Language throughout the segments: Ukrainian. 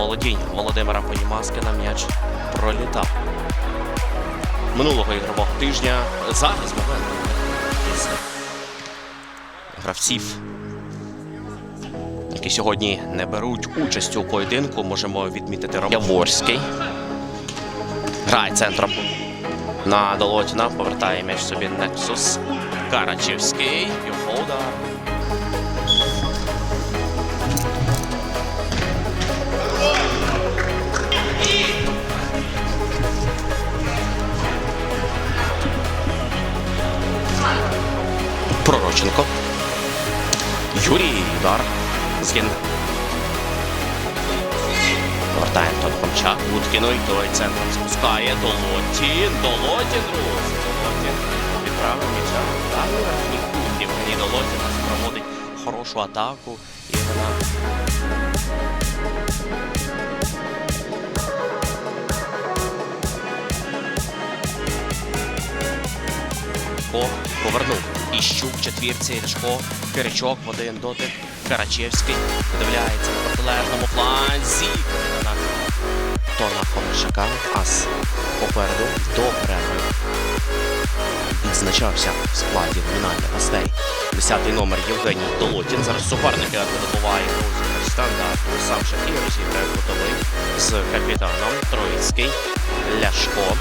Володінь Володимира Понімаскина м'яч пролітав. Минулого ігрового тижня зараз момент гравців, які сьогодні не беруть участь у поєдинку. Можемо відмітити Роман Яворський. Грає центром на Долотіна. Повертає м'яч собі Нексус. Карачевський. Його удар. Пророченко. Юрій удар. Згін. Повертає Антон Хомчак. Уткіну і той центром спускає. Долотін. Долотін, друзі. Долотін. Відправив м'яча. Далі верхніх кутів. Ні, Долотін проводить хорошу атаку. І вона Ляшко повернув. Іщук в четвірці. Ляшко. Киричок в один дотик. Карачевський видивляється на протилежному фланзі. На Тона Хомишака. Ас попереду до перерви. Відзначався в складі номінальних гостей. Десятий номер Євгеній Долотін. Зараз суперники видобуває розіграш стандарту. Сам Шахір зіграє кутовий з капітаном Троїцький. Ляшко.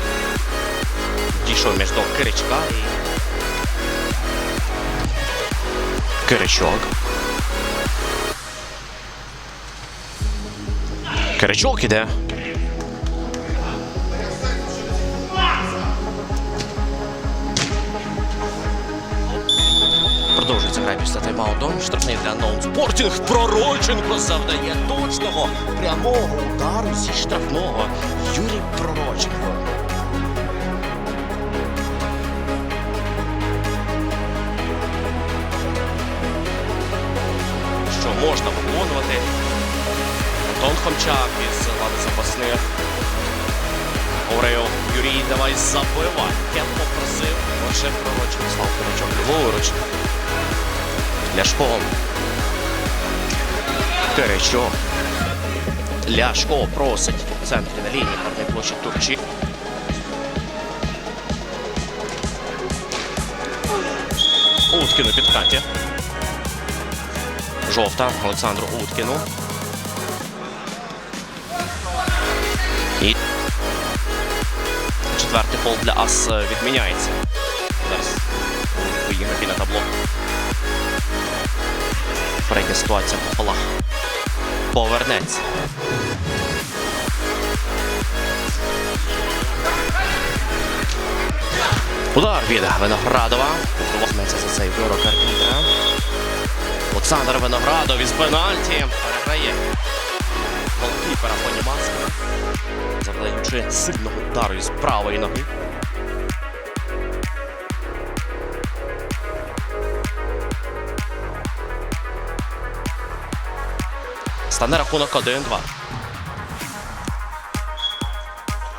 Дійшов між до Киричка і Киричок. Киричок іде. Продовжується гра після тайм-ауту. Штрафний для ноут Спортінг. Пророченко завдає точного прямого удару зі штрафного. Юрій Пророченко. Що можна виконувати. Антон Хомчак із лави запасних. Орел Юрій, давай забивай. Я попросив. Лише пророчив Слав Киричок ліворуч. Ляшко. Киричок. Ляшко просить в центрі на лінії парної площі Турчі. Уткіну підкаті. Жовта Олександру Уткіну. І четвертий фол для Ас відміняється. Зараз поїхати на табло. Передня ситуація по фолах. Повернеться. Удар від Виноградова. Візьметься за цей вирок арбітра. Олександр Виноградов із пенальті переграє голкіпера Понімаска, завдаючи сильного удару із правої ноги. Стане рахунок 1-2.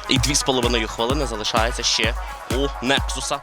І дві з половиною хвилини залишається ще у Нексуса.